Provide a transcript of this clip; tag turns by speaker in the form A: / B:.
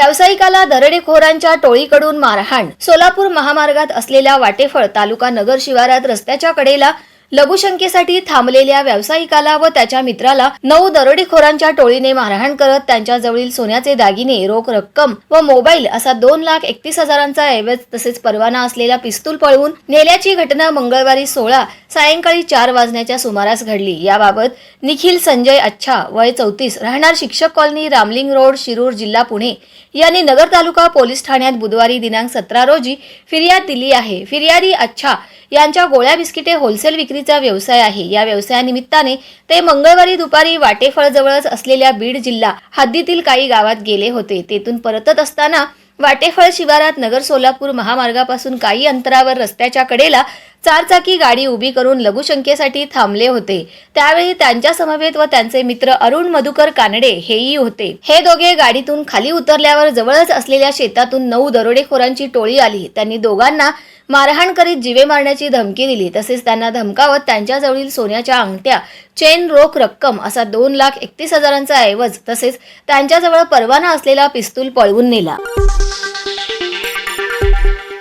A: व्यावसायिकाला दरोडेखोरांच्या टोळीकडून मारहाण. सोलापूर महामार्गात असलेल्या वाटेफळ तालुका नगर शिवारात रस्त्याच्या कडेला लघुशंकेसाठी थांबलेल्या व्यावसायिकाला व त्याच्या मित्राला नऊ दरोडेखोरांच्या टोळीने मारहाण करत त्यांच्याजवळील सोन्याचे दागिने रोख रक्कम व मोबाईल असा दोन लाख एकतीस हजारांचा ऐवज तसेच परवाना असलेला पिस्तूल पळवून नेल्याची घटना मंगळवारी सोळा सायंकाळी चार वाजण्याच्या सुमारास घडली. याबाबत निखिल संजय अच्छा वय चौतीस राहणार शिक्षक कॉलनी रामलिंग रोड शिरूर जिल्हा पुणे. यांनी नगर तालुका पोलीस ठाण्यात बुधवारी दिनांक सतरा रोजी फिर्याद दिली आहे. फिर्यादी अच्छा यांच्या गोळ्या बिस्किटे होलसेल विक्री विक्रीचा व्यवसाय आहे. या व्यवसायानिमित्ताने ते मंगळवारी दुपारी वाटेफळजवळच असलेल्या बीड जिल्हा हद्दीतील काही गावात गेले होते. तेथून परतत असताना वाटेफळ शिवारात नगर सोलापूर महामार्गापासून काही अंतरावर रस्त्याच्या कडेला चारचाकी गाडी उभी करून लघुशंकेसाठी थांबले होते. त्यावेळी त्यांच्या समवेत व त्यांचे मित्र अरुण मधुकर कानडे हेही होते. हे दोघे गाडीतून खाली उतरल्यावर जवळच असलेल्या शेतातून नऊ दरोडेखोरांची टोळी आली. त्यांनी दोघांना मारहाण करीत जिवे मारण्याची धमकी दिली. तसेच त्यांना धमकावत त्यांच्याजवळील सोन्याच्या अंगठ्या चेन रोख रक्कम असा दोन लाख एकतीस हजारांचा ऐवज तसेच त्यांच्याजवळ परवाना असलेला पिस्तूल पळवून नेला.